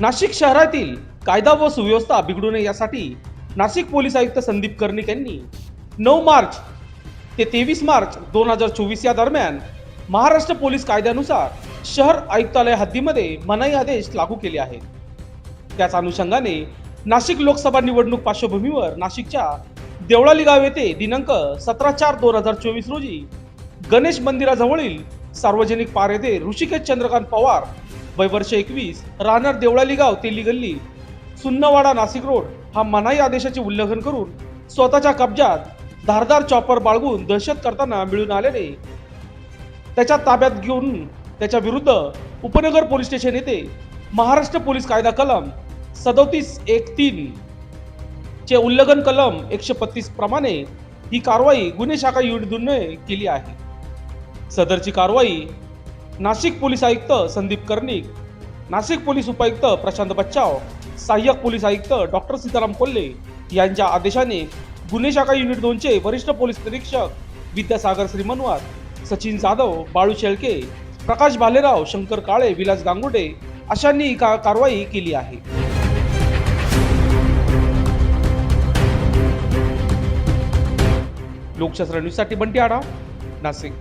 नाशिक शहरातील कायदा व सुव्यवस्था बिघडू नये यासाठी नाशिक पोलीस आयुक्त संदीप कर्णिक यांनी नऊ मार्च ते तेवीस मार्च दोन हजार चोवीस या दरम्यान महाराष्ट्र पोलीस कायद्यानुसार शहर आयुक्तालय हद्दीमध्ये मनाई आदेश लागू केले आहेत. त्याच अनुषंगाने नाशिक लोकसभा निवडणूक पार्श्वभूमीवर नाशिकच्या देवळाली गाव येथे दिनांक सतरा चार दोन हजार चोवीस रोजी गणेश मंदिराजवळील सार्वजनिक पार येथे ऋषिकेश चंद्रकांत पवार वयवर्ष एकवीस राहणार देवळाली गाव तेली गल्ली. सुन्नवाडा नाशिक रोड हा मनाई आदेशाचे उल्लंघन करून स्वतःच्या कब्जात धारदार चॉपर बाळगून दहशत करताना मिळून आलेले. त्याच्या ताब्यात घेऊन त्याच्या विरुद्ध उपनगर पोलीस स्टेशन येथे महाराष्ट्र पोलीस कायदा कलम सदोतीस एक तीन चे उल्लंघन कलम एकशे पस्तीस प्रमाणे ही कारवाई गुन्हे शाखा युनिटने केली आहे. सदरची कारवाई नाशिक पोलीस आयुक्त संदीप कर्णिक नाशिक पोलीस उपायुक्त प्रशांत बच्चाव सहाय्यक पोलीस आयुक्त डॉक्टर सीताराम कोल्हे यांच्या आदेशाने गुन्हे शाखा युनिट दोनचे वरिष्ठ पोलीस निरीक्षक विद्यासागर श्रीमनवार सचिन जाधव बाळू शेळके प्रकाश भालेराव शंकर काळे विलास गांगुडे अशांनी का कारवाई केली आहे. लोकशास्त्र न्यूजसाठी बंटी आडा नाशिक.